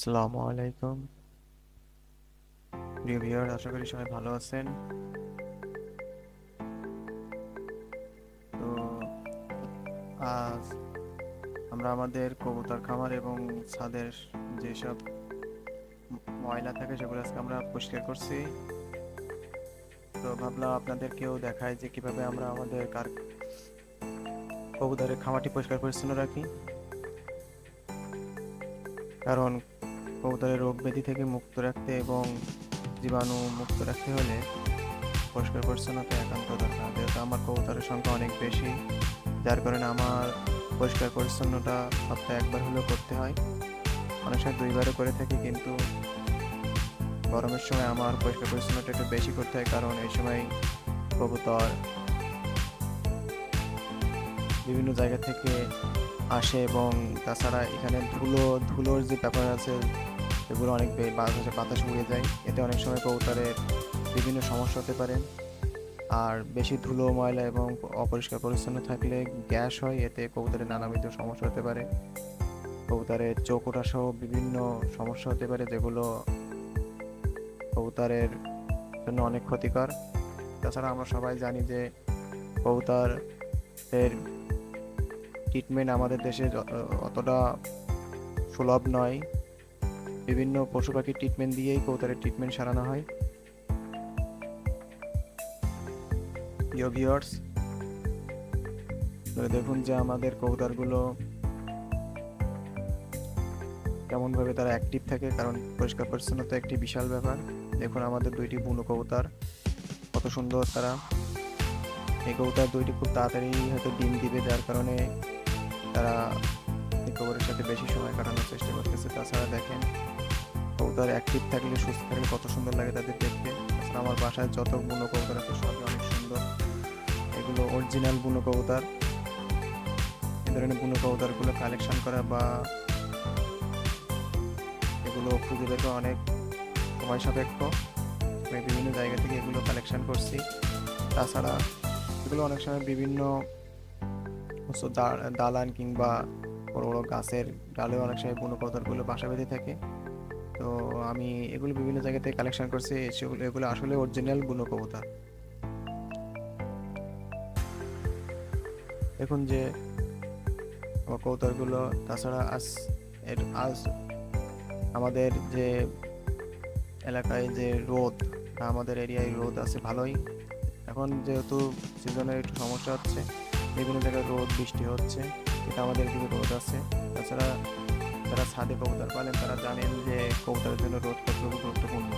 আসসালামু আলাইকুম। প্রিয় ভিউয়ার আশা করি সবাই ভালো আছেন। তো আজ আমরা আমাদের কবুতর খামার এবং ছাদের যেসব ময়লা থাকে সেগুলো আজকে আমরা পরিষ্কার করছি। তো ভাবলাম আপনাদেরকেও দেখায় যে কীভাবে আমরা আমাদের কার কবুতরের খামারটি পরিষ্কার পরিচ্ছন্ন রাখি। কারণ কবুতরের রোগ ব্যাধি থেকে মুক্ত রাখতে এবং জীবাণু মুক্ত রাখতে হলে পরিষ্কার পরিচ্ছন্নতা একান্ত দরকার। যেহেতু আমার কবুতরের সংখ্যা অনেক বেশি, যার কারণে আমার পরিষ্কার পরিচ্ছন্নতা সপ্তাহে একবার হলেও করতে হয়। অনেক সময় দুইবারও করে থাকি, কিন্তু গরমের সময় আমার পরিষ্কার পরিচ্ছন্নতা একটু বেশি করতে হয়, কারণ এই সময় কবুতর বিভিন্ন জায়গা থেকে আসে এবং তাছাড়া এখানে ধুলো, ধুলোর যে ব্যাপার আছে এগুলো অনেক বাতাসে বাতাস উড়ে যায়। এতে অনেক সময় কবুতরের বিভিন্ন সমস্যা হতে পারে। আর বেশি ধুলো, ময়লা এবং অপরিষ্কার পরিচ্ছন্ন থাকলে গ্যাস হয়। এতে কবুতরের নানাবিধ সমস্যা হতে পারে। কবুতরের চোখ ওঠা সহ বিভিন্ন সমস্যা হতে পারে, যেগুলো কবুতরের জন্য অনেক ক্ষতিকর। তাছাড়া আমরা সবাই জানি যে কবুতরের ট্রিটমেন্ট আমাদের দেশে অতটা সুলভ নয়। বিভিন্ন পশু পাখির ট্রিটমেন্ট দিয়েই কৌতারের ট্রিটমেন্ট সারানো হয়। প্রিয় ভিউয়ার্স দেখুন যে আমাদের কবুতরগুলো কেমনভাবে তারা অ্যাক্টিভ থাকে, কারণ পরিষ্কার পরিচ্ছন্নতা একটি বিশাল ব্যাপার। দেখুন আমাদের দুইটি বুনো কবুতর, কত সুন্দর তারা। এই কবুতর দুইটি খুব তাড়াতাড়ি হয়তো ডিম দিবে, যার কারণে তারা এই কবুতরের সাথে বেশি সময় কাটানোর চেষ্টা করতেছে। তাছাড়া দেখেন, কবুতর অ্যাক্টিভ থাকলে, সুস্থ থাকলে কত সুন্দর লাগে তাদের দেখতে। তাছাড়া আমার বাসায় যত বুনো কবুতর আছে, সবই অনেক সুন্দর। এগুলো অরিজিনাল বুনো কবুতর। এই ধরনের বুনো কবুতরগুলো কালেকশন করা বা এগুলো খুঁজে বের করা অনেক সময় সাপেক্ষ আমি বিভিন্ন জায়গা থেকে এগুলো কালেকশন করছি। তাছাড়া এগুলো অনেক সময় বিভিন্ন দালান কিংবা বড় বড় গাছের ডালেও অনেক সময় বুনো কবুতরগুলো বাসা বেঁধে থাকে। তো আমি এগুলো বিভিন্ন জায়গা থেকে কালেকশন করছি এগুলো আসলে অরিজিনাল বুনো কবুতর দেখুন যে আমার কবুতরগুলো তাছাড়া আজ আজ আমাদের যে এলাকায় যে রোদ আমাদের এরিয়ায় রোদ আছে ভালোই। এখন যেহেতু সিজনের একটু সমস্যা হচ্ছে, বিভিন্ন জায়গায় রোদ, বৃষ্টি হচ্ছে। কিন্তু আমাদের এদিকে রোদ আছে। তাছাড়া যারা ছাদে কবুতর পালেন, তারা জানেন যে কবুতরের জন্য রোদ কতটুকু গুরুত্বপূর্ণ।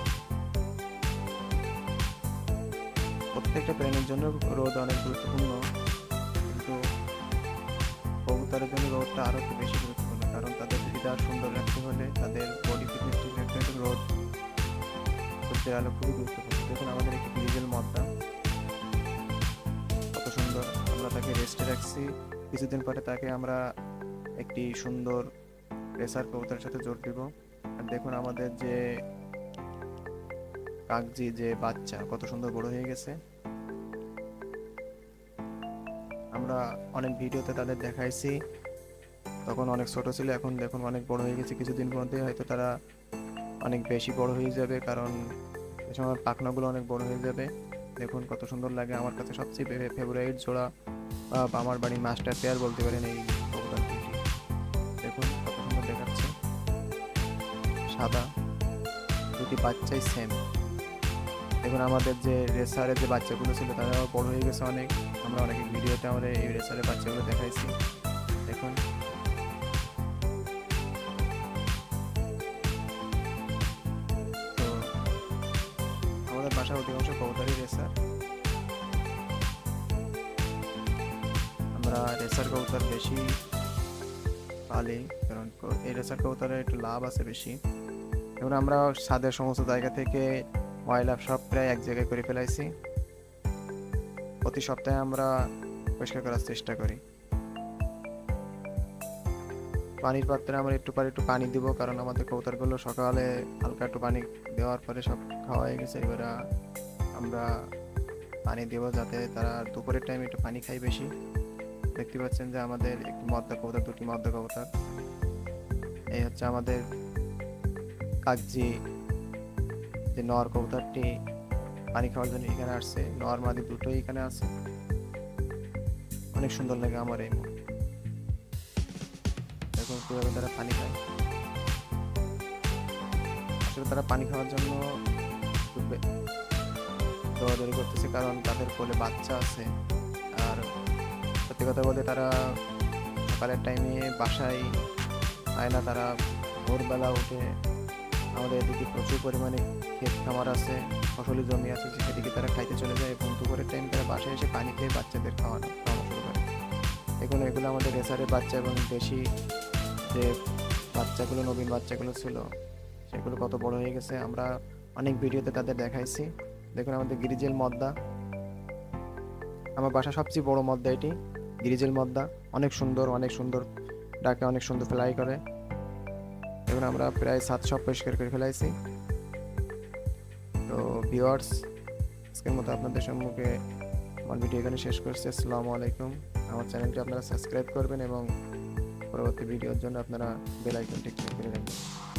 প্রত্যেকটা প্রাণীর জন্য রোদ অনেক গুরুত্বপূর্ণ, কিন্তু কবুতরের জন্য রোদটা আরও একটু বেশি গুরুত্বপূর্ণ, কারণ তাদের হৃদয় সুন্দর রাখতে হলে তাদের বডি ফিটনেস ঠিক রাখতে হলে রোদ সূর্যের আলো খুবই গুরুত্বপূর্ণ। দেখুন, আমাদের একটি ডিজেল মদ্দা। কত সুন্দর আমরা তাকে রেস্টে রাখছি। কিছুদিন পরে তাকে আমরা একটি সুন্দর প্রেসার কবুতরের সাথে জোর দিব। আর দেখুন আমাদের যে কাগজি যে বাচ্চা, কত সুন্দর বড় হয়ে গেছে। আমরা অনেক ভিডিওতে তাদের দেখাইছি। তখন অনেক ছোট ছিল, এখন দেখুন অনেক বড় হয়ে গেছে। কিছুদিন মধ্যে হয়তো তারা অনেক বেশি বড় হয়ে যাবে, কারণ এ সময় পাখনাগুলো অনেক বড় হয়ে যাবে। দেখুন কত সুন্দর লাগে। আমার কাছে সবচেয়ে ফেভারিট জোড়া বা আমার বাড়ির মাস্টার পেয়ার বলতে পারেন এই কবুতর দেখুন, কত সুন্দর দেখাচ্ছে। সাদা, দুটি বাচ্চাই সেম দেখুন, আমাদের যে রেসারের যে বাচ্চাগুলো ছিল, তারাও বড় হয়ে গেছে অনেক। আমরা অনেক ভিডিওতে আমরা এই রেসারের বাচ্চাগুলো দেখাইছি। দেখুন। তো, আমাদের বাসার অধিকাংশ কবুতরই রেসার। আমরা রেসার কবুতর বেশি পালি, কারণ এই রেসার কবুতরের একটু লাভ আছে বেশি। এবং আমরা ছাদের সমস্ত জায়গা থেকে ময়লা সব প্রায় এক জায়গায় করে ফেলাইছি। প্রতি সপ্তাহে আমরা পরিষ্কার করার চেষ্টা করি। পানির পাত্রে আমরা একটু পরে একটু পানি দিব, কারণ আমাদের কবুতরগুলো সকালে হালকা একটু পানি দেওয়ার পরে সব খাওয়া হয়ে গেছে। এবারে আমরা পানি দেবো যাতে তারা দুপুরের টাইমে একটু পানি খায় বেশি। দেখতে পাচ্ছেন যে আমাদের একটি মদ্দা কবুতর দুটি মদ্দা কবুতর এই হচ্ছে আমাদের কাগজি যে নর কবুতরটি পানি খাওয়ার জন্য এখানে আসছে। নর মাদি দুটোই এখানে আছে। অনেক সুন্দর লাগে আমার এই কীভাবে তারা পানি খায়। আসলে তারা পানি খাওয়ার জন্য দৌড়াদৌড়ি করতেছে কারণ তাদের কোলে বাচ্চা আছে। সত্যি কথা বলতে তারা সকালের টাইমে বাসায় আয় না, তারা ভোরবেলা উঠে আমাদের এদিকে প্রচুর পরিমাণে ক্ষেত খামার আছে, ফসলি জমি আছে সেদিকে তারা খাইতে চলে যায় এবং দুপুরের টাইম তারা বাসায় এসে পানি খেয়ে বাচ্চাদের খাওয়ানো খাওয়ানো শুরু করে। এগুলো এগুলো আমাদের রেসারের বাচ্চা এবং দেশি যে বাচ্চাগুলো, নবীন বাচ্চাগুলো ছিল, সেগুলো কত বড় হয়ে গেছে। আমরা অনেক ভিডিওতে তাদের দেখাইছি। দেখুন আমাদের গিরিজেল মদ্দা। আমার বাসা সবচেয়ে বড় মদ্দা এটি। গিরিজেল মদ্দা। অনেক সুন্দর অনেক সুন্দর ডাকে অনেক সুন্দর ফ্লাই করে। এখন আমরা প্রায় সাতশো পরিষ্কার করে ফেলাইছি। তো ভিওয়ার্স আজকের মতো আপনাদের সম্মুখে আমার ভিডিও এখানে শেষ করছি। আসসালামু আলাইকুম। আমার চ্যানেলটি আপনারা সাবস্ক্রাইব করবেন এবং পরবর্তী ভিডিওর জন্য আপনারা বেল আইকনটি ক্লিক করে রাখবেন।